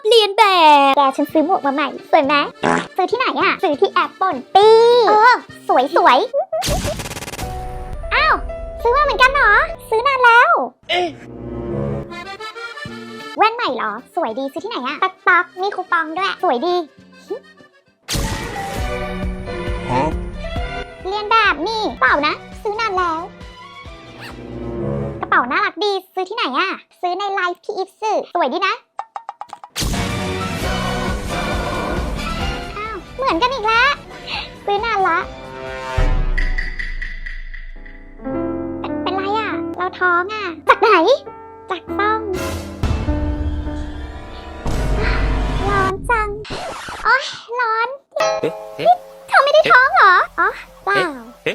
อบเรียนแบบ แกฉันซื้อหมวกมาใหม่ สวยไหมซื้อที่ไหนอะซื้อที่แอปปนปีเออสวยสวยอ้าว ซื้อมาเหมือนกันเหรอ ซื้อนานแล้ว แว่นใหม่เหรอ สวยดีซื้อที่ไหนอะตักตักมีคูปองด้วย สวยดี Huh? เรียนแบบนี่เปล่านะ ซื้อนานแล้ว กระเป๋าน่ารักดีซื้อที่ไหนอะซื้อในไลฟ์ที่อิฟซ์สวยดีนะ ท้องอะจากไหน จากซ่อง ร้อนจัง โอ๊ย ร้อน เอ๊ะเอ๊ะ เธอไม่ได้ท้องเหรอ อ๋อ เปล่าえ